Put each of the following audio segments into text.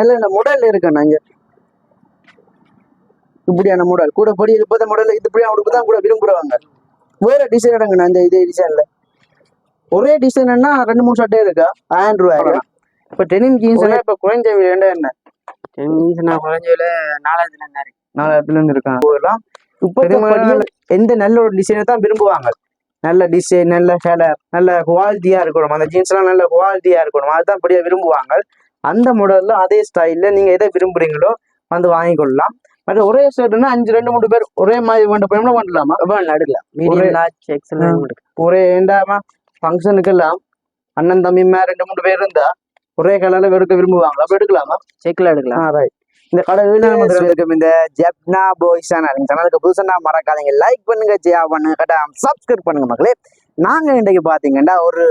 நல்ல நல்ல மாடல் இருக்குண்ணா இங்க இப்படியான மாடல் கூட படி இப்போத மாடல் இப்படியான உடுப்பு தான் கூட விரும்புறவங்க. வேற டிசைன் எடுங்கண்ணா இந்த இதே டிசைன்ல ஒரே டிசைன்னா ரெண்டு மூணு ஷர்ட்டே இருக்கா? ஆயிரம் ரூபாய்? இப்போ டெனிம் ஜீன்ஸ் எல்லாம் இப்போ குறைஞ்ச விலை என்ன டென்னிஸ் நான் குறைஞ்ச விலை நாலாயிரத்துல இருந்தா இருக்கு. நாலாயிரத்துல இருந்து இருக்காங்க போகலாம் இப்போ எந்த நல்ல ஒரு டிசைனை தான் விரும்புவாங்க. நல்ல டிசைன் நல்ல கலர் நல்ல குவாலிட்டியா இருக்கணும். அந்த ஜீன்ஸ் எல்லாம் நல்ல குவாலிட்டியா இருக்கணும். அதுதான் படியா விரும்புவாங்க. அந்த மாடல்ல அதே ஸ்டைல்ல நீங்க எதை விரும்புறீங்களோ வந்து வாங்கிக்கொள்ளலாம். மற்ற ஒரே ஷர்ட்னா அஞ்சு ரெண்டு மூணு பேர் ஒரே மாதிரி வேண்ட போய் பண்ணலாமா எடுக்கலாம். ஒரே ஏண்டாமா ஃபங்க்ஷனுக்கு எல்லாம் அண்ணன் தம்பிமா ரெண்டு மூணு பேர் இருந்தா ஒரே கலர்ல எடுக்க விரும்புவாங்க அப்ப எடுக்கலாமா? செக்ல எடுக்கலாம். ரைட் இந்த கடை இருக்கும் இந்த ஜெப்னா பாய்ஸ் சேனலுக்கு புதுசா மறக்காதீங்க. லைக் பண்ணுங்க ஜெயா பண்ணுங்க கட்டா சப்ஸ்கிரைப் பண்ணுங்க மக்களே. நாங்க இன்றைக்கு பாத்தீங்கன்னா ஒரு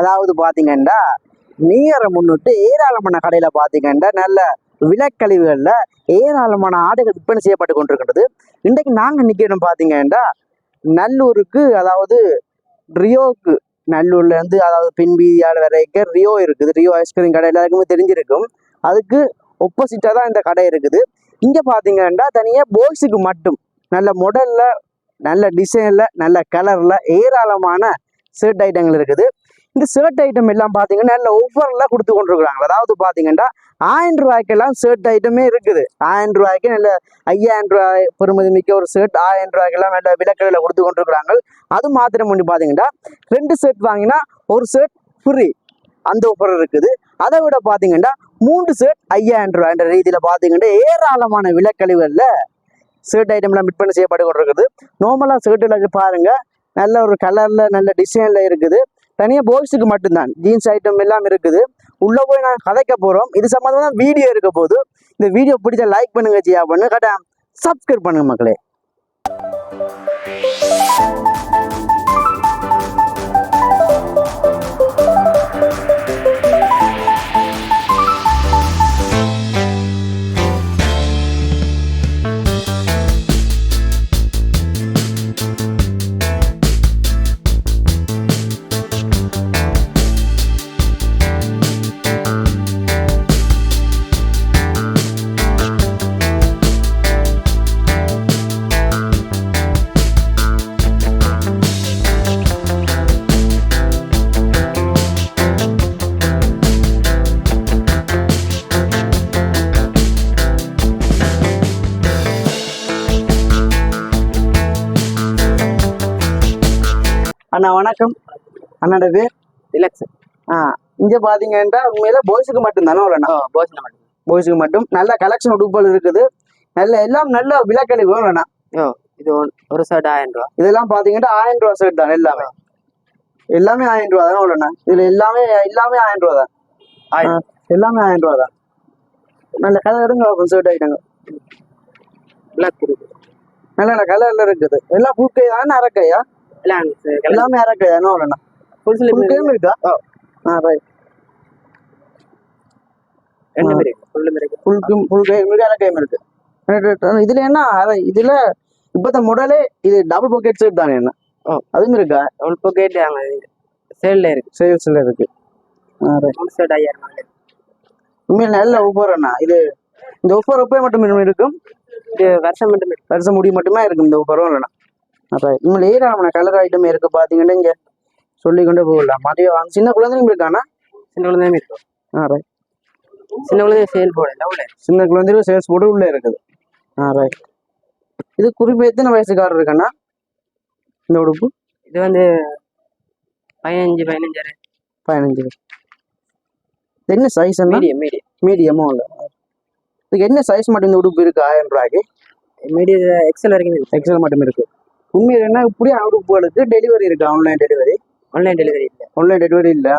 அதாவது பாத்தீங்கன்னா நீரை முன்னிட்டு ஏராளமான கடையில பாத்தீங்கன்னா நல்ல விலக்கழிவுகள்ல ஏராளமான ஆடைகள் விற்பனை செய்யப்பட்டு கொண்டிருக்கின்றது. இன்றைக்கு நாங்கள் நிற்கணும் பார்த்தீங்கன்னா நல்லூருக்கு அதாவது ரியோக்கு நல்லூர்ல இருந்து அதாவது பின்பீதியால் வரைக்கும் ரியோ இருக்குது. ரியோ ஐஸ்கிரீம் கடை எல்லாருக்குமே தெரிஞ்சிருக்கும். அதுக்கு ஒப்போசிட்டாக தான் இந்த கடை இருக்குது. இங்கே பார்த்தீங்கன்னா தனியாக பாய்ஸுக்கு மட்டும் நல்ல மாடலில் நல்ல டிசைனில் நல்ல கலரில் ஏராளமான ஷர்ட் ஐட்டங்கள் இருக்குது. இந்த ஷர்ட் ஐட்டம் எல்லாம் பார்த்தீங்கன்னா நல்ல ஒவ்வொருலாம் கொடுத்து கொண்டிருக்கிறாங்க. அதாவது பார்த்தீங்கன்னா ஆயிரம் ரூபாய்க்கெல்லாம் ஷர்ட் ஐட்டமே இருக்குது. ஆயிரம் ரூபாய்க்கு நல்ல ஐயாயிரம் ரூபாய் பெருமதி மிக்க ஒரு ஷர்ட் ஆயிரம் ரூபாய்க்கெல்லாம் நல்ல விலக்கடையில் கொடுத்து கொண்டிருக்கிறாங்க. அது மாத்திரம் பண்ணி பார்த்தீங்கன்னா ரெண்டு ஷர்ட் வாங்கினா ஒரு ஷர்ட் ஃப்ரீ அந்த ஆஃபர் இருக்குது. அதை விட பார்த்தீங்கன்னா மூன்று ஷர்ட் ஐயாயிரம் ரூபாய்ன்ற ரீதியில் பார்த்தீங்கன்னா ஏராளமான விலக்கழிவுகளில் ஷர்ட் ஐட்டம்லாம் விற்பனை செய்யப்பட்டு கொண்டிருக்குது. நார்மலாக ஷர்ட்டில் பாருங்கள் நல்ல ஒரு கலரில் நல்ல டிசைனில் இருக்குது. தனியாக பாய்ஸுக்கு மட்டும்தான். ஜீன்ஸ் ஐட்டம் எல்லாம் இருக்குது. உள்ளே போய் நான் கதைக்க போகிறோம் இது சம்மந்தமாக தான் வீடியோ இருக்க போது இந்த வீடியோ பிடிச்ச லைக் பண்ணுங்க ஜியா. பண்ணு கட்டா சப்ஸ்கிரைப் பண்ணுங்க மக்களே. அண்ணா வணக்கம். அண்ணோட பேர் ரிலாக்ஸ் ஆ இங்கே பார்த்தீங்கன்னா உண்மையில பாய்ஸுக்கு மட்டும்தானே இல்லைண்ணா பாய்ஸ் மட்டும். பாய்ஸுக்கு மட்டும். நல்ல கலெக்ஷன் உடுப்புகள் இருக்குது. நல்ல எல்லாம் நல்ல விலக்கழிவு இல்லைண்ணா ஓ இது ஒரு ஷர்ட் ஆயிரம் ரூபா. இதெல்லாம் பார்த்தீங்கன்னா ஆயிரம் ரூபா ஷர்ட் தான் எல்லாமே. எல்லாமே ஆயிரம் ரூபா தானே இல்லைண்ணா இதுல எல்லாமே எல்லாமே ஆயிரம் ரூபா தான். எல்லாமே ஆயிரம் ரூபா தான். நல்ல கலர் எடுங்க ஷர்ட் ஐட்டங்க பிளாக் நல்ல நல்ல கலர்ல இருக்குது. எல்லாம் ஃபுல் கை தானே அரக்கையா எல்லாம் எல்லாமே அரக்கையா என்ன இல்லைண்ணா ஃபுல் ஃபுல் ரெண்டு பேர் ஃபுல் ஃபுல் ஃபுல் கை இருக்கு. அரக்கையும் இருக்கு இதுல என்ன இதுல இப்பத்த மாடலே இது டபுள் பாக்கெட் ஷர்ட் தானே என்ன. அதுவும் இருக்கா? ஒரு பாக்கெட் அங்க சேல்ல இருக்கு. சேல்ஸ்ல இருக்கு. ஷர்ட் ஐயாயிரம் உண்மையில நல்ல ஒவ்வொரு அண்ணா. இது இந்த ஒவ்வொரு எப்போ மட்டும் இருக்கும்? இது வருஷம் மட்டும். வருஷம் முடி மட்டுமே இருக்கும் இந்த ஒவ்வொரு இல்லைண்ணா. அப்போ உண்மையில ஏராளமான கலர் ஐட்டம் இருக்கு பார்த்தீங்கன்னா இங்கே சொல்லி கொண்டு போகலாம் மதியம் சின்ன குழந்தைங்க இருக்காண்ணா சின்ன குழந்தையும் இருக்கு. ஆ ரைட் சின்ன குழந்தை சேல் போடல உள்ள சின்ன குழந்தைங்க சேல்ஸ் போட்டு உள்ளே இருக்குது. ஆ ரைட் இது குறிப்பு எத்தனை வயசுக்காரர் இருக்காண்ணா இந்த உடுப்பு? இது வந்து பதினஞ்சு பதினஞ்சு. இது என்ன சைஸ் மீடியம் மீடியம் மீடியமும் இல்லை. இதுக்கு என்ன சைஸ் மட்டும் இந்த உடுப்பு இருக்கு? ஆயிரம் ரூபாய்க்கு. மீடியம் எக்ஸல் வரைக்கும் எக்ஸல் மட்டும் இருக்கு. உண்மையில என்ன இப்படி உடுப்புகளுக்கு டெலிவரி இருக்கு ஆன்லைன் டெலிவரி ஆன்லைன் டெலிவரி இல்லை. ஆன்லைன் டெலிவரி இல்லை.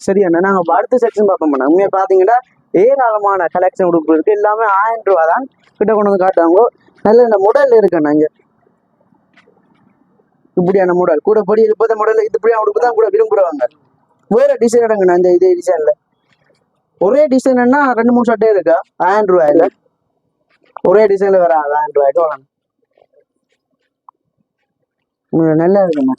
சரி அண்ணா நாங்கள் அடுத்த செக்ஷன் பார்ப்போம் பண்ண உண்மையாக பார்த்தீங்கன்னா ஏராளமான கலெக்ஷன் உடுப்பு இருக்கு எல்லாமே ஆயிரம் ரூபா தான் கிட்ட கொண்டு வந்து காட்டுவாங்க நல்ல இந்த முடல் இருக்குண்ணா இங்கே. இப்படியான முடல் கூட படி இப்போத முடல் இப்படியான உடுப்பு தான் கூட விரும்புறவங்க. வேற டிசைன் எடுங்கண்ணா இந்த இதே டிசைன்ல ஒரே டிசைன்னா ரெண்டு மூணு ஷர்ட்டே இருக்கா? ஆயிரம் ரூபாயில. ஒரே டிசைன்ல வேற ஆயிரம் ரூபாய்க்கு வாங்க நல்லா இருக்குண்ணா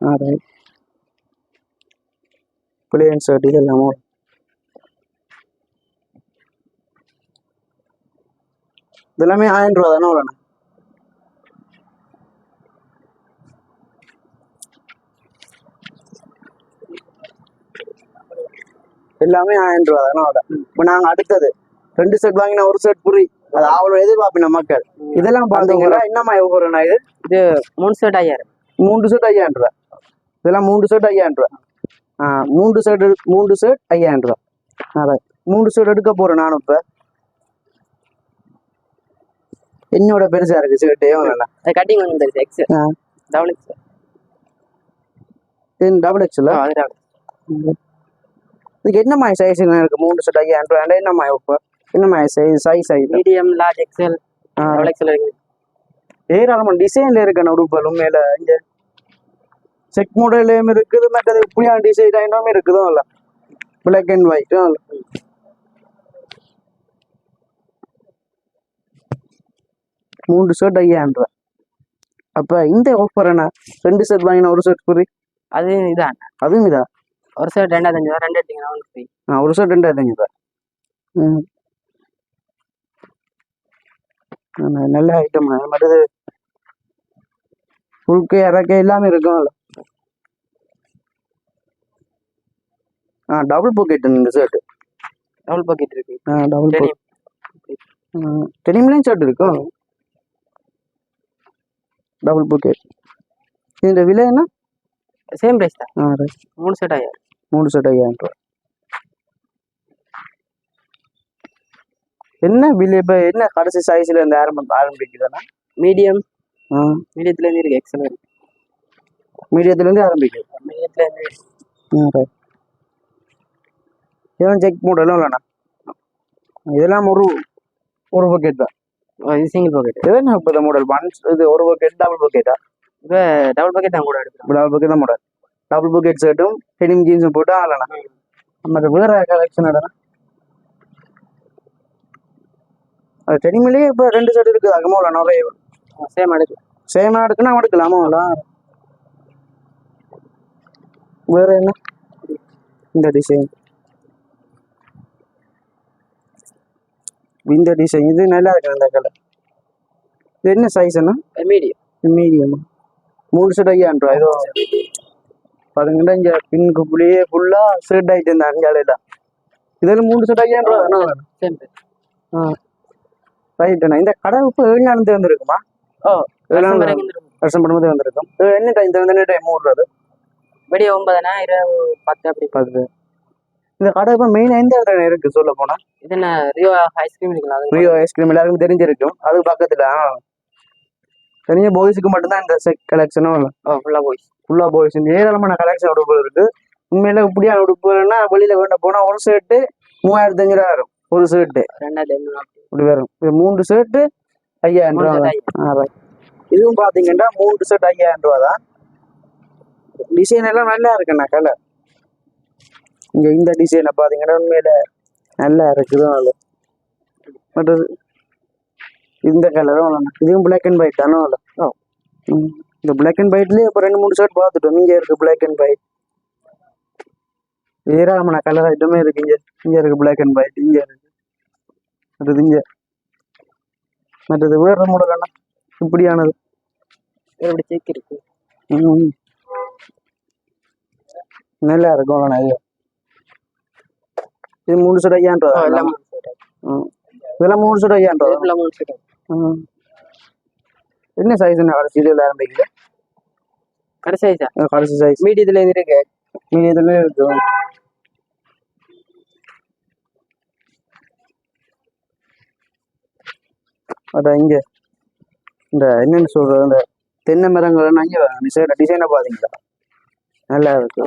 ஆ ரைட் பிளேன் ஷர்ட் இது எல்லாமே வரும். இது எல்லாமே ஆயிரம் ரூபா தானே வரணும் எல்லாமே ஆயிரம் ரூபா தானே வரும். இப்போ நாங்க அடுத்தது. ரெண்டு செட் வாங்கினா ஒரு செட் புரி. அது அவ்வளோ எதிர்பார்ப்பின மக்கள். இதெல்லாம் பார்த்தீங்கன்னா என்னம்மா எவ்வளோ இது? இது மூணு ஷர்ட் ஐயாயிரம் மூன்று செட் ஐயாயிரம் ரூபா இதெல்லாம் மூன்று செட் ஐயாயிரம் ரூபா ஆ மூன்று செட் மூன்று செட் ஐயாயிரம் ரூபா அதான். மூன்று செட் எடுக்க போறேன் நானும் இப்ப. என்னோட பெருசா இருக்கு ஷர்ட்டு கட்டிங் கொஞ்சம் பெருசு எக்ஸ். டபுள் எக்ஸ் டபுள் எக்ஸ்ல இதுக்கு என்ன மாதிரி சைஸ் இருக்கு? மூன்று செட் ஐயாயிரம் ரூபா என்ன மாதிரி இப்போ? என்ன மாதிரி சைஸ் சைஸ் ஆகிடும் medium large XL double XL இருக்குது ஏராளமான டிசைன்ல இருக்கு உடுப்பலும் மேல இங்க செக் மாடலும் இருக்குது மற்றது புளியா டிசைன் ஐட்டமும் இருக்குதோ இல்ல பிளாக் அண்ட் ஒயிட் மூன்று ஷர்ட் ஐயாயிரம் ரூபாய் அப்ப இந்த ஆஃபர் என்ன ரெண்டு ஷர்ட் வாங்கினா ஒரு ஷர்ட் புரி அது இதான் அதுவும் இதா? ஒரு ஷர்ட் ரெண்டாயிரத்தஞ்சு ரூபா ரெண்டு எடுத்தீங்கன்னா ஒன்று ஃப்ரீ ஆ ஒரு ஷர்ட் ரெண்டாயிரத்தி ரூபாய் ம். நல்ல ஐட்டம் மற்றது புல்கை இறக்கை எல்லாமே இருக்கும்ல. ஆ டபுள் பாக்கெட் இந்த ஷர்ட் டபுள் பாக்கெட் இருக்கு. ஆ டபுள் Denim. டெனிம்லேயும் ஷர்ட் இருக்கும் டபுள் பாக்கெட் இந்த விலை என்ன? சேம் பிரைஸ் தான். ஆ right. மூணு ஷர்ட் ஐயாயிரம் மூணு ஷர்ட் ஐயாயிரம் ரூபாய் என்ன விலை இப்போ என்ன கடைசி சைஸ்ல இருந்து ஆரம்பம் ஆரம்பிக்குதுன்னா? மீடியம் ஆ. மீடியத்துலேருந்து இருக்கு எக்ஸ்எல் இருக்கு. மீடியத்துல இருந்து ஆரம்பிக்குது. மீடியத்துலேருந்து ஆ ரைட் இதெல்லாம் செக் மாடலும் இல்லைண்ணா. இதெல்லாம் ஒரு ஒரு பக்கெட் தான். இது சிங்கிள் பாக்கெட் என்ன இப்போ மாடல் ஒன் இது ஒரு பக்கெட் டபுள் பக்கெட்டா இப்போ டபுள் பாக்கெட் தான் கூட எடுக்கிறோம். டபுள் பக்கெட் தான் மாடல் டபுள் பக்கெட் ஷர்ட்டும் டெனிம் ஜீன்ஸும் போட்டு ஆகலண்ணா மற்ற வேற கலெக்ஷன் இடம்னா அது டெனிமிலேயே இப்போ ரெண்டு ஷர்ட் இருக்குது அகமா இல்லை நிறைய சேம் எடுக்கலாம் சேமா எடுக்குன்னா எடுக்கலாமா வேற என்ன? இந்த டிசைன் இந்த டிசைன் இது நல்லா இருக்கு இந்த கலர் இது என்ன சைஸ் என்ன மீடியம் மீடியம் மூணு ஷர்ட் ஐயாயிரம் ரூபா இதோ பாருங்கடா இங்க பின்னுக்கு புள்ளியே ஃபுல்லா ஷர்ட் ஆயிட்டு இருந்தா அஞ்சாலையில இதில் மூணு ஷர்ட் ஐயாயிரம் ரூபா தானே ஆ. ரைட்டுண்ணா இந்த கடை இப்போ ஏழு நாள் திறந்துருக்குமா ஓ வருஷம் பண்ணும்போது வந்திருக்கும். என்ன டைம் என்ன டைம் மூடுறது விடிய ஒன்பதுனா இரவு பத்து அப்படி. பார்த்து இந்த கடை இப்போ மெயினாக எந்த இடத்துல இருக்கு சொல்ல போனா. இது என்ன ரியோ ஐஸ்கிரீம் இருக்கலாம் அது ரியோ ஐஸ்கிரீம் எல்லாருக்கும் தெரிஞ்சிருக்கும். அது பக்கத்துல. தெரிஞ்ச பாய்ஸுக்கு மட்டும்தான் இந்த செக் கலெக்ஷனும் ஓ ஃபுல்லாக போய் ஃபுல்லா பாய்ஸ் இந்த ஏராளமான கலெக்ஷன் உடுப்புகள் இருக்கு. உண்மையில இப்படியான உடுப்புகள்னா வெளியில வேண்ட போனா ஒரு ஷர்ட்டு மூவாயிரத்தி அஞ்சு ரூபா வரும். ஒரு ஷர்ட்டு ரெண்டாயிரத்தி ஐநூறு இப்படி வரும். இது மூன்று ஷர்ட்டு ஐயாயிரம் ரூபா. இதுவும் பாத்தீங்கன்னா மூன்று ஷர்ட் ஐயாயிரம் ரூபா தான். டிசைன் எல்லாம் நல்லா இருக்குண்ணா கலர் இங்க இந்த டிசைனை பாத்தீங்கன்னா உண்மையில நல்லா இருக்குது நல்ல பட் இந்த கலரும் இதுவும் பிளாக் அண்ட் ஒயிட் தானே ம். இந்த பிளாக் அண்ட் ஒயிட்லயே இப்போ ரெண்டு மூணு ஷர்ட் பார்த்துட்டோம். இங்க இருக்கு பிளாக் அண்ட் ஒயிட் ஏராளமான கலர் ஐட்டமே இருக்கு. இங்க இங்க இருக்கு பிளாக் அண்ட் ஒயிட் இங்க இருக்கு. அடுத்து இங்க. மற்றது வேற மாடல் என்ன இப்படியானது. இப்படி செக் இருக்கு. நல்லா இருக்கும் அண்ணா இது. மூணு சுட. ம். இதெல்லாம் மூணு சுட. ம். என்ன சைஸ் கடைசி இதில் ஆரம்பிக்குது. கடைசி சைஸா கடைசி சைஸ் மீடியத்துல இருந்து இருக்கு? மீதி இருக்கு அதான் இங்க. இந்த என்னன்னு சொல்றது இந்த தென்னை மரங்கள் அங்கே டிசைன் டிசைனை பாத்தீங்களா? நல்லா இருக்கு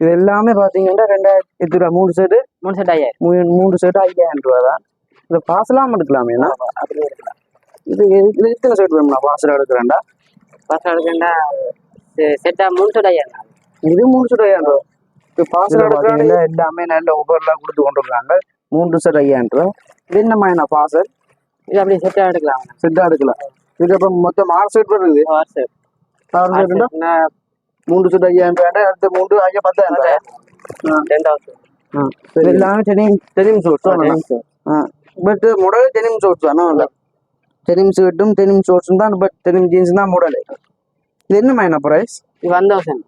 இது எல்லாமே பாத்தீங்கன்னா ரெண்டாயிரத்தி எட்டு ரூபா? மூணு செட்டு மூணு செட் ஐயாயிரம் மூணு மூணு செட்டு ஐயாயிரம் ரூபா தான். இந்த பாசலாம் எடுக்கலாமே இது இது- இது எத்தனை செட் வேணும்னா பாசல் எடுக்கிறேன்டா. ஃபர்ஸ்ட் எடுக்கண்டா செட்டா மூணு செட் ஐயாயிரம் இது மூணு செட் ஐயாயிரம் ரூபா இப்போ பாசல் எடுக்கிறீங்க எல்லாமே நல்ல ஒவ்வொருலாம் கொடுத்து கொண்டு இருக்காங்க மூன்று செட் ஐயாயிரம் ரூபா இது என்ன பாசல் இது அப்படியே செட்டா எடுக்கலாம். செட்டா எடுக்கலாம். இதுக்கு அப்புறம் மொத்தம் ஆறு செட் வருது. வாட்ஸ்அப் ஆறு செட்டுனா மூன்று சுட்டு ஐயாயிரம் ரூபாய் அடுத்த மூன்று ஐயா பத்தாயிரம் ரூபாய்? ஆ இது எல்லாமே denim denim shorts but model denim shorts தானே? இல்லை டெனிம் ஷர்ட்டும் டெனிம் ஷோட்ஸும் தான் பட் டெனிம் ஜீன்ஸ் தான் மாடல் இது என்ன மைனா ப்ரைஸ் இது ஒன் தௌசண்ட்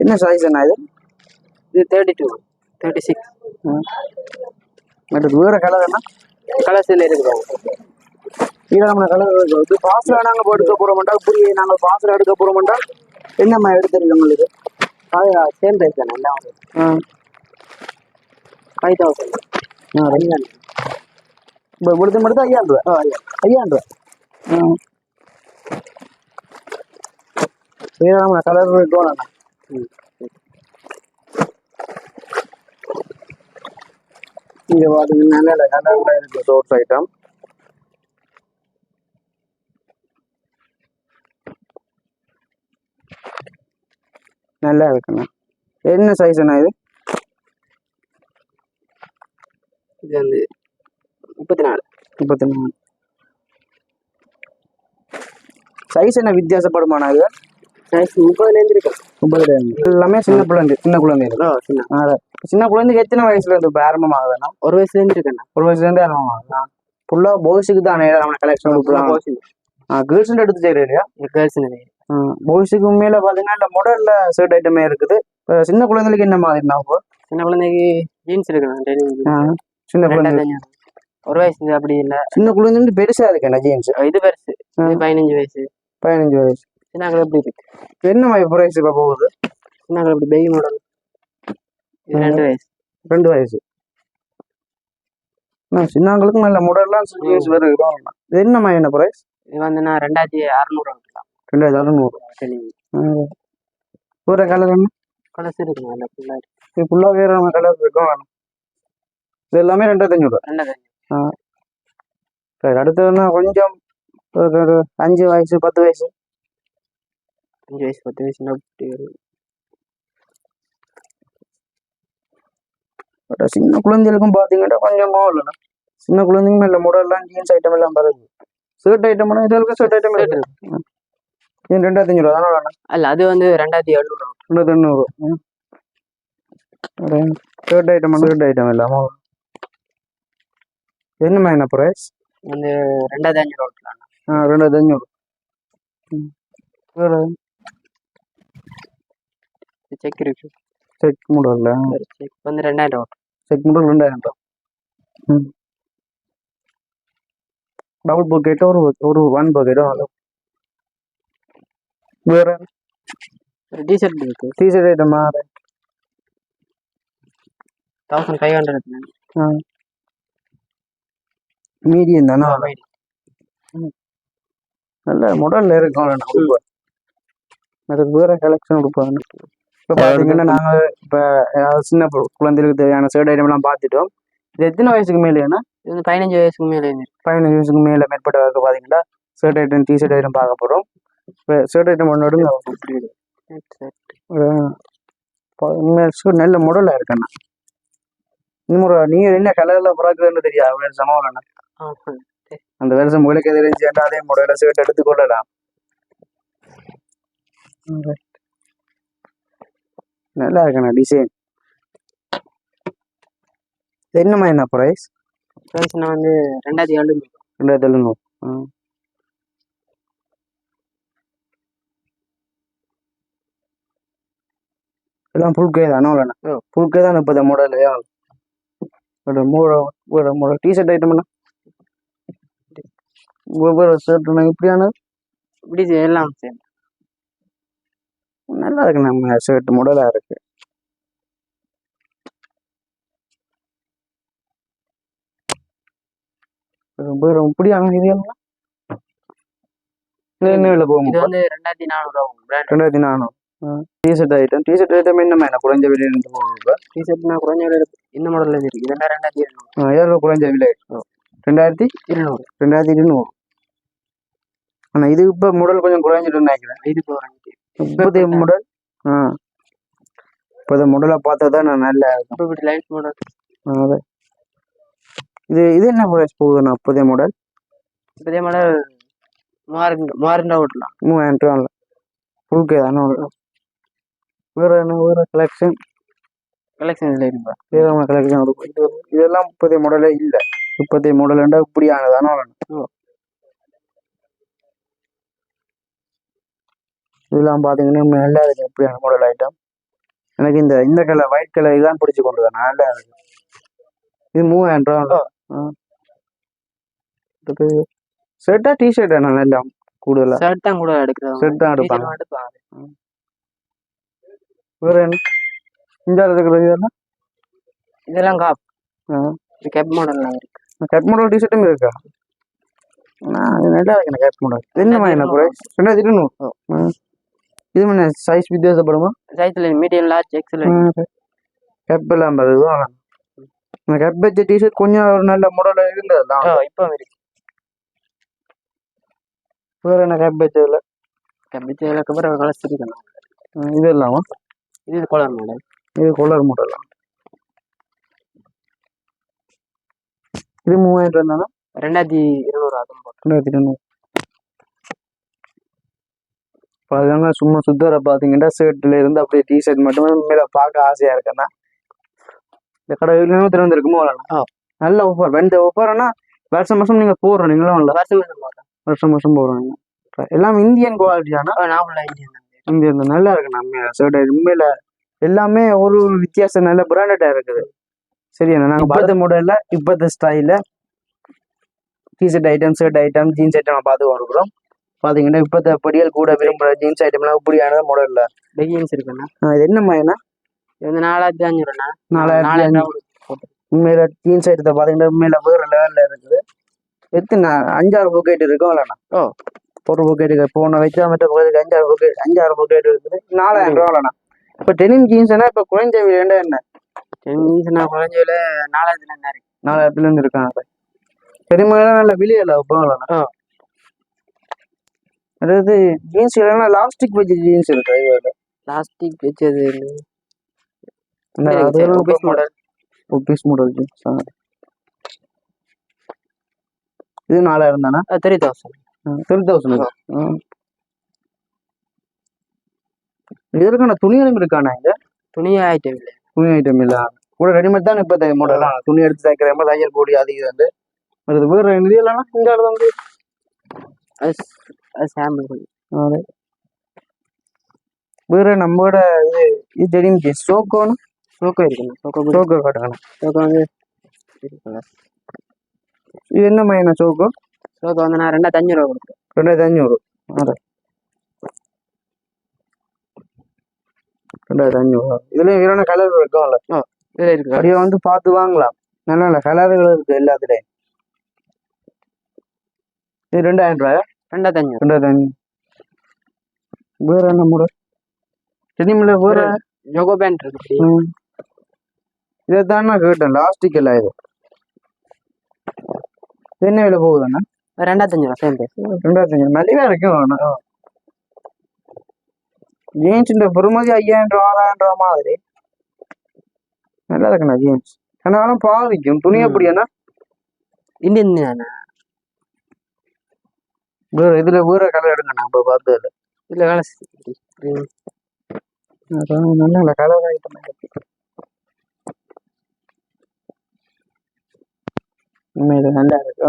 என்ன சைஸ் என்ன இது? இது thirty two thirty six but வேற கலர் என்ன? கலர்ஸில் இருக்குது இது நம்ம கலர் இது பாஸ்ல நாங்கள் போய் எடுக்க போகிறோம் மாட்டோம் இப்படி நாங்கள் பாஸ்ல எடுக்க போகிறோம் மாட்டோம் என்னம்மா எடுத்துருக்கு உங்களுக்கு? சேம் ப்ரைஸ் தானே எல்லாம் ஃபைவ் தௌசண்ட் ஆ. ரெண்டு ஐயா ஐயாயிரம் ரூபா ம் வேற நம்ம கலர் இருக்கணும் ம் இங்கே பார்த்தீங்கன்னா நல்ல கலரில் இருக்கு சோர்ஸ் ஐட்டம் நல்லா இருக்குண்ணா என்ன சைஸ்ண்ணா இது இது வந்து முப்பத்தி நாலு. முப்பத்தி நாலு. சைஸ் என்ன வித்தியாசப்படுமாண்ணா இது? சைஸ் முப்பதுலேருந்து இருக்கு முப்பது எல்லாமே சின்ன குழந்தை சின்ன குழந்தைகள் ஓ சின்ன. ஆ, சின்ன குழந்தைக்கு எத்தனை வயசுல இருந்து இப்போ ஆரம்பமாகுதுண்ணா? ஒரு வயசுலேருந்து இருக்குண்ணா. ஒரு வயசுல இருந்து ஆரம்பமாகுதுண்ணா? ஃபுல்லாக பாய்ஸுக்கு தான் நம்ம கலெக்ஷன் கொடுக்குறாங்க கேர்ள்ஸ் எடுத்து இல்லையா கேர்ள்ஸ் பாய்ஸுக்கு மேல பாத்தீங்கன்னா இந்த மாடல்ல ஷர்ட் ஐட்டமே இருக்குது. இப்ப சின்ன குழந்தைகளுக்கு என்ன மாதிரினா இப்போ? சின்ன குழந்தைக்கு ஜீன்ஸ் ஆ, சின்ன குழந்தை ஒரு வயசு அப்படி இல்லை. சின்ன குழந்தை பெருசா இருக்கு என்ன ஜீன்ஸ் இது பெருசு. பதினஞ்சு வயசு. பதினஞ்சு வயசு. சின்னாக்கள் எப்படி இருக்கு? என்ன மாதிரி பிரைஸ் இப்ப போகுது? சின்னாக்கள் எப்படி? பெய் மாடல் ரெண்டு வயசு. ரெண்டு வயசு. சின்னங்களுக்கு நல்ல மாடல்லாம் ஜீன்ஸ் வேற இது என்ன மாதிரி என்ன பிரைஸ் இது வந்து நான் ரெண்டாயிரத்தி அறநூறு ரெண்டாயிரத்தி அறுநூறு. வேற கலர் என்ன? கலர்ஸ் அந்த ஃபுல்லாக இது ஃபுல்லா வேற கலர் இருக்கும் வேணும் இது எல்லாமே ரெண்டாயிரத்தி அஞ்சூறு. ரெண்டாயிரத்தி சரி அடுத்ததுன்னா கொஞ்சம் ஒரு அஞ்சு வயசு பத்து வயசு அஞ்சு வயசு பத்து வயசு அப்படி வரும் பட் சின்ன குழந்தைகளுக்கும் பார்த்தீங்கன்னா கொஞ்சம் இல்லைண்ணா சின்ன குழந்தைங்க மேல முடெல்லாம் ஜீன்ஸ் ஐட்டம் எல்லாம் வருது ஷர்ட் ஐட்டம் இதற்கு ஷர்ட் ஐட்டம் இது ரெண்டாயிரத்தி அஞ்சூறு தானே வேணாம் அல்ல அது வந்து ரெண்டாயிரத்தி எழுநூறு ரெண்டாயிரத்தி எண்ணூறு ஷர்ட் ஐட்டம் ஷர்ட் ஐட்டம் இல்லாம என்ன ப்ரைஸ் வந்து ரெண்டாயிரத்தி அஞ்சூறு ஓட்டலாம் ஆ ரெண்டாயிரத்தி அஞ்சூறு. வேற செக் இருக்கு. செக் முடல்ல செக் வந்து ரெண்டாயிரம் ஓட்டம் செக் முடல் ரெண்டாயிரம் ரூபா ம். டபுள் பாக்கெட் ஒரு ஒரு ஒன் பாக்கெட் வேற? ஒரு டிஷர்ட் இருக்கு. டிஷர்ட் ஐட்டமா தௌசண்ட் ஃபைவ் ஹண்ட்ரட் மீடியம் தானே? நல்ல மாடல்ல இருக்கும் அதுக்கு வேற கலெக்ஷன் கொடுப்பாங்க. இப்போ பார்த்தீங்கன்னா நாங்கள் இப்போ சின்ன குழந்தைகளுக்கு தேவையான ஷர்ட் ஐட்டம் எல்லாம் பார்த்துட்டோம் இது எத்தனை வயசுக்கு மேலேனா இது வந்து பதினஞ்சு வயசுக்கு மேலே பதினஞ்சு வயசுக்கு மேலே மேற்பட்டவருக்கு பார்த்தீங்கன்னா ஷர்ட் ஐட்டம் டிஷர்ட் ஐட்டம் பார்க்க போகிறோம் இப்போ ஷர்ட் ஐட்டம் ஒன்று எடுங்க. இப்படி இருக்கு. ஒரு ப- உண்மையா shirt நல்ல மாடலாக இருக்குண்ணா இன்னும் நீங்கள் என்ன கலரில் பிறக்குதுன்னு தெரியாது. சமாளண்ணா அந்த வருஷம் உங்களுக்கு எது இருந்துச்சு அதே மாடலில் ஷர்ட் எடுத்து கொள்ளலாம் நல்லா இருக்குண்ணா டிசைன் என்னம்மா என்ன ப்ரைஸ் ப்ரைஸ் நான் வந்து ரெண்டாயிரத்தி எழுநூறு ரெண்டாயிரத்தி எழுநூறு எல்லாம் ஃபுல் கே தானே இல்லைண்ணா. ஃபுல் கே தான் இப்போ மாடல் ஒரு மூட ஒரு மூட டிஷர்ட் ஐட்டம்ண்ணா ஒவ்வொரு ஷர்ட்ண்ணா இப்படியான இப்படி எல்லாம் சரி. நல்லா இருக்கு. நம்ம ஷர்ட் மாடலாக இருக்கு. ரொம்ப ரொம்ப இப்படியான இது எல்லாம் இது என்ன போகும்? இது வந்து ரெண்டாயிரத்தி நானூறு ரெண்டாயிரத்தி நானூறு. டிஷர்ட் ஐட்டம் டிஷர்ட் ஐட்டம் என்னம்மா என்ன குறைஞ்ச விலையில இருந்து போகும் இப்போ டிஷர்ட் நான் குறைஞ்ச விலை இருக்கு. இந்த மாடல்ல இருக்கு. இதெல்லாம் ரெண்டாயிரத்தி எவ்வளோ குறைஞ்ச விலை ரெண்டாயிரத்தி இருநூறு ரெண்டாயிரத்தி இருநூறு. ஆனால் இது இப்போ மாடல் கொஞ்சம் குறைஞ்சிட்டு நினைக்கிறேன். இது போறாங்க இப்போதைய மாடல் ஆ. இப்போதைய மாடலை பார்த்தா தான் நான் நல்ல இப்போ லைன்ஸ் மாடல் அது. இது இது என்ன ப்ரைஸ் போகுதுண்ணா அப்போதைய மாடல் இப்போதே மாடல் மூவாயிரம் மூவாயிரம் ரூபா ஓட்டலாம். மூவாயிரம் ரூபாவில் ஃபுல்கே தானே வரும் வேறு என்ன வேறு கலெக்ஷன் கலெக்ஷன்ல இருப்பா வேறு கலெக்ஷன் இருக்கும் இது இதெல்லாம் இப்போதைய மாடலே இல்லை. இப்போதைய மாடல்ண்டா இப்படியானதானே வரணும் இதெல்லாம் பார்த்தீங்கன்னா நல்லா இருக்கு. இப்படியான மாடல் ஐட்டம் எனக்கு இந்த இந்த கலர் ஒயிட் கலர் இதான் பிடிச்சி கொண்டு வரேன் நல்லா இருக்கு. இது மூவாயிரம் ரூபா. ஷர்ட்டா டிஷர்ட்டா நல்லா கூடுதலா? ஷர்ட் தான் கூட எடுக்கிறோம் ஷர்ட் தான் எடுப்பாங்க. வேற என்ன? இந்த இருக்கிறது இதெல்லாம்? இதெல்லாம் காப். இது கேப் இருக்கு. கட் மாடல் டிஷர்ட்டும் இருக்கா? நல்லா இருக்கு கட் மாடல் என்ன என்ன ப்ரைஸ் ரெண்டாயிரத்தி இருநூறு. இது என்ன சைஸ் வித்தியாசப்படுமா? சைஸ்ல மீடியம் லார்ஜ் எக்ஸல் கப் எல்லாம் வருது அந்த கப் வச்ச டிஷர்ட் கொஞ்சம் ஒரு நல்ல மாடல் இருந்தது தான் இப்போ இருக்கு. வேற என்ன கப் வச்சதுல? கம்பிச்சு அப்புறம் கலர்ஸ் இருக்கணும் இது இல்லாமா இது கோலர் மாடல் இது கொள்ளர் மாடல் இது மூவாயிரம் இருந்தாலும் ரெண்டாயிரத்தி இருநூறு ஆகும் ரெண்டாயிரத்தி இருநூறு. பாருங்க சும்மா சுத்தர பாத்தீங்கன்னா ஷர்ட்ல இருந்து அப்படியே டிஷர்ட் மட்டுமே மேல பார்க்க ஆசையா இருக்குண்ணா இந்த கடை இன்னும் திறந்திருக்குமோ ஆ. வரலாம் நல்ல ஆஃபர் இந்த ஆஃபர்னா வருஷம் வருஷம் நீங்க போடுறோம் நீங்களும் வரல. வருஷம் வருஷம் போடுறேன். வருஷம் வருஷம் போடுறீங்க. எல்லாம் இந்தியன் குவாலிட்டியானா நான் இந்தியன் இந்தியன் நல்லா இருக்கு. நம்ம ஷர்ட் உண்மையில எல்லாமே ஒரு ஒரு வித்தியாசம். நல்ல பிராண்டடா இருக்குது. சரியா நாங்க பார்த்த மாடல்ல இப்பத்த ஸ்டைல T shirt item shirt item jeans item பார்த்து கொடுக்குறோம் பாத்தீங்கன்னா இப்பத்த படியல் கூட விரும்புற ஜீன்ஸ் ஐட்டம்லாம் இப்படியான மாடல்ல லெகின்ஸ் இருக்குண்ணா. இது என்ன மாதிரினா இது வந்து நாலாயிரத்தி அஞ்சூறுண்ணா நாலாயிரத்தி நாலாயிரம் அஞ்சு. ரூபா உண்மையில ஜீன்ஸ் ஐட்டத்தை பாத்தீங்கன்னா உண்மையில வேற லெவல்ல இருக்குது. எத்தனை அஞ்சாறு பொக்கெட் இருக்கும் இல்லைண்ணா ஓ. ஒரு பொக்கெட்டுக்கு போன வச்சா மற்ற பொக்கெட்டுக்கு அஞ்சாறு பொக்கெட் அஞ்சாறு பொக்கெட் இருக்குது. நாலாயிரம் ரூபா இல்லைண்ணா இப்போ டெனின் ஜீன்ஸ்னா இப்போ குறைஞ்ச விலை என்ன நான் விலை நாலாயிரத்துல நாலாயிரத்துல இருந்து இருக்காங்க பெருமையான நல்ல விலையில போகலாம். அதாவது ஜீன்ஸ் இல்லைன்னா லாஸ்டிக் வச்சு ஜீன்ஸ் இருக்கு இதுல. பிளாஸ்டிக் வச்சது office model office model jeans இது நாலாயிரம் தானே த்ரீ தௌசண்ட் த்ரீ தௌசண்ட் இதற்கான துணிகளும் இருக்காண்ணா இந்த துணி ஐட்டம் இல்லை. துணி ஐட்டம் இல்ல. கூட ரெடிமேட் தான் இப்போ மாடல் துணி எடுத்து தைக்கிற மாதிரி தையல் கூடி அது இது வந்து. வருது. வேற இது? இல்லைன்னா இந்த இடத்துல வந்து சாம்பிள் வேற நம்மளோட இது இது தெரியும் ஸ்டோக்கோன்னு சோக்கோ இருக்குண்ணா சோக்கோ ஸ்டோக்கோ காட்டுங்கண்ணா சோக்கோ வந்து இது என்ன மைனா ஸ்டோக்கோ சோக்கோ வந்து நான் ரெண்டாயிரத்தி அஞ்சூறு ரூபா கொடுக்குறேன் ரெண்டாயிரத்தி அஞ்சூறு. அതെ ரெண்டாயிரத்தி அஞ்சூறு இதுல வேற கலர் இருக்கும்ல. இதில் இருக்கு. அப்படியே வந்து பார்த்து வாங்கலாம். நல்ல நல்ல கலர்கள் இருக்கு எல்லாத்துலயும். இது ரெண்டாயிரம் ரூபாயா? ரெண்டாயிரத்தி அஞ்சூறு ரெண்டாயிரத்தி அஞ்சூறு வேற என்ன மாடல் தெரியுமில்ல வேற? ஜோகோ பேண்ட் இருக்கு. இதைத்தான் நான் கேட்டேன் லாஸ்டிக் இல்லை இது. இது என்ன விலை போகுதுண்ணா? ரெண்டாயிரத்தி பேஸ் ரெண்டாயிரத்தி அஞ்சு மலிவா இருக்கும் ஜீன்ஸ் பெருமதி ஐயாயிரம் ரூபா ஆறாயிரம் ரூபா மாதிரி. நல்லா இருக்குண்ணா ஜீன்ஸ் ஆனாலும் பாதிக்கும் துணி ம். எப்படியாண்ணா? இந்தியன் தானே வேற இதுல வேற கலர் எடுங்கண்ணா இப்போ பார்த்ததுல இதில் வேலை நல்ல கலர் ஐட்டம் உண்மையில நல்லா இருக்கு.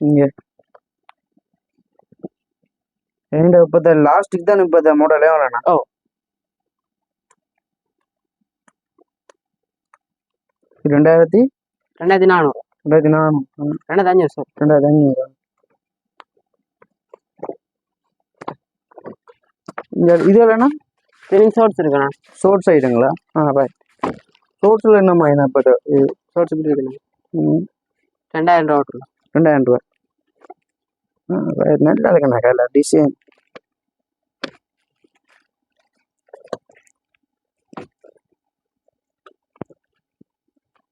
இங்க. ஏன்டா இப்பத்த லாஸ்டிக் தான் இப்பத்த மாடலே இல்லைண்ணா ஓ. ரெண்டாயிரத்தி ரெண்டாயிரத்தி நானூறு. ரெண்டாயிரத்தி நானூறு. ரெண்டாயிரத்தி அஞ்சூறு சார் ரெண்டாயிரத்தி அஞ்சூறு இது இல்லைண்ணா டெனிம் ஷார்ட்ஸ் இருக்குண்ணா. ஷோர்ட்ஸ் ஐட்டங்களா ஆ பாய் ஷோர்ட்ஸில் என்னம்மா என்ன இப்போ ஷார்ட்ஸ் இப்படி இருக்குண்ணா? ம், ரெண்டாயிரம் ரூபா ரெண்டாயிரம் right. நல்லா இருக்குண்ணா கலர் டிசைன்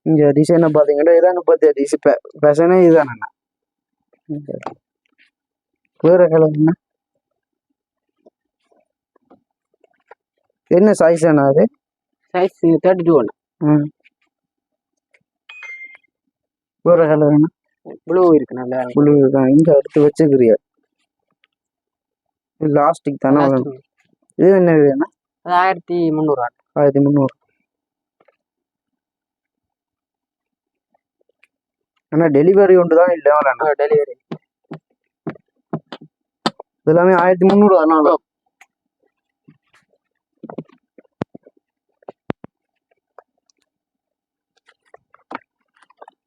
இங்கே டிசைனை பார்த்தீங்கன்னா இதான் முப்பத்தி டிசி ஃபேஷனே இதுதானண்ணா வேற கலர் என்ன? சைஸ் அண்ணா அது? சைஸ் தேர்ட்டி டூ ஒன்று ம். வேற கலர் என்ன? ப்ளூ இருக்கு நல்லா இருக்கு. புளி தான் இங்க எடுத்து வச்சுக்கிறிய லாஸ்டிக் தானே. இது என்ன அது ஆயிரத்தி முந்நூறுவா ஆயிரத்தி முந்நூறு. ஆனா டெலிவரி ஒன்று தான் இல்லை டெலிவரி இது எல்லாமே ஆயிரத்தி முந்நூறு அதனால.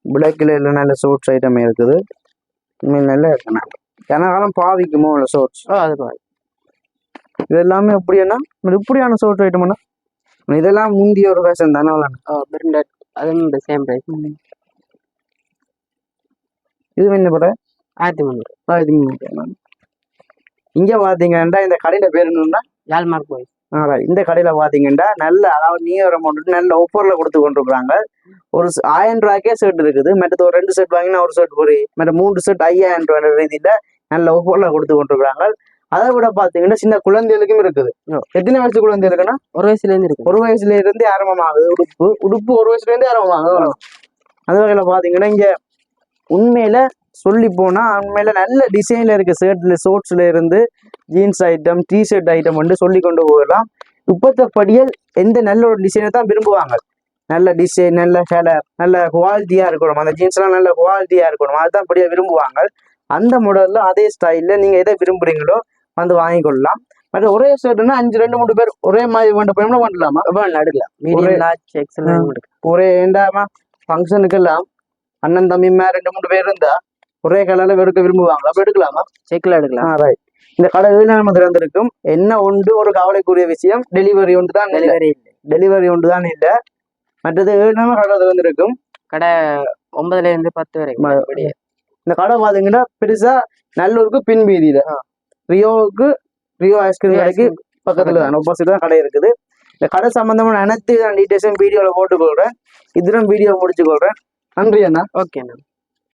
பிளாக் கலர்ல நல்ல சோட்ஸ் ஐட்டம் இருக்குது. உண்மையில் நல்லா இருக்குண்ணா. கனகாலம் பாவிக்குமோ சோட்ஸ் ஓ அது பாரு. இது எல்லாமே எப்படின்னா இப்படியான சோட்ஸ் ஐட்டம்னா இதெல்லாம் முந்திய ஒரு ஃபேஷன் தானே இந்த சேம் ப்ரைஸ் இது என்ன பட ஆயிரத்தி முந்நூறு. ஆயிரத்தி முந்நூறு. இங்க பாத்தீங்கன்னா இந்த கடையில பேர் என்னன்னா யாழ்மார்க் ஆனா, இந்த கடையில பாத்தீங்கன்னா நல்ல அதாவது நியர் அமௌண்ட் நல்ல ஒப்பர்ல கொடுத்து கொண்டிருக்காங்க ஒரு ஆயிரம் ரூபாய்க்கே ஷர்ட் இருக்குது. மற்றது ஒரு ரெண்டு ஷர்ட் வாங்கினா ஒரு ஷர்ட் போய் மற்ற மூன்று ஷர்ட் ஐயாயிரம் ரூபாய் ரீதியில நல்ல ஒப்பர்ல கொடுத்து கொண்டிருக்காங்க அதை விட பாத்தீங்கன்னா சின்ன குழந்தைகளுக்கும் இருக்குது. எத்தனை வயசு குழந்தைகளுக்குன்னா ஒரு வயசுல இருந்து இருக்கு ஒரு வயசுல இருந்து ஆரம்பமாகுது. உடுப்பு உடுப்பு ஒரு வயசுல இருந்து ஆரம்பமாகுது அது வகையில பாத்தீங்கன்னா இங்க உண்மையில சொல்லி போனா உண்மையில நல்ல டிசைன்ல இருக்கு ஷர்ட்ல ஷோர்ட்ஸ்ல இருந்து ஜீன்ஸ் ஐட்டம் டிஷர்ட் ஐட்டம் வந்து சொல்லி கொண்டு போகலாம். இப்பத்த படியல் எந்த நல்ல ஒரு டிசைனை தான் விரும்புவாங்க. நல்ல டிசைன் நல்ல கலர் நல்ல குவாலிட்டியா இருக்கணும். அந்த ஜீன்ஸ்லாம் நல்ல குவாலிட்டியா இருக்கணும். அதுதான் படியா விரும்புவாங்க. அந்த மாடல்ல அதே ஸ்டைல்ல நீங்க எதை விரும்புறீங்களோ வந்து வாங்கிக்கொள்ளலாம். பட் ஒரே ஷர்ட்னா அஞ்சு ரெண்டு மூணு பேர் ஒரே மாதிரி வேண்ட போய் பண்ணலாமா எடுக்கலாம். எடுக்கலாம். ஒரே ஏண்டாமா? ஃபங்க்ஷனுக்கு எல்லாம் அண்ணன் தம்பிமா ரெண்டு மூணு பேர் இருந்தா ஒரே கலர்ல வெறுக்க விரும்புவாங்க அப்ப எடுக்கலாமா. செக்கில் எடுக்கலாம். ரைட் இந்த கடை நம்ம திறந்திருக்கும்? என்ன ஒன்று ஒரு கவலைக்குரிய விஷயம். டெலிவரி ஒன்று தான் டெலிவரி இல்லை. டெலிவரி ஒன்று தான் இல்லை. மற்றது ஏழாம கடை திறந்திருக்கும்? கடை ஒன்பதுல இருந்து பத்து வரைக்கும். இந்த கடை பாத்தீங்கன்னா பெருசா நல்லூருக்கு பின் வீதியில. ரியோவுக்கு ரியோ ஐஸ்கிரீம் கடைக்கு பக்கத்துல தான். ஆப்போசிட் தான் கடை இருக்குது. இந்த கடை சம்பந்தமான அனைத்து டீட்டெயில்ஸும் வீடியோல போட்டுக்கொள்றேன் இதுடன் வீடியோ முடிச்சுக்கொள்றேன் நன்றி அண்ணா ஓகே அண்ணா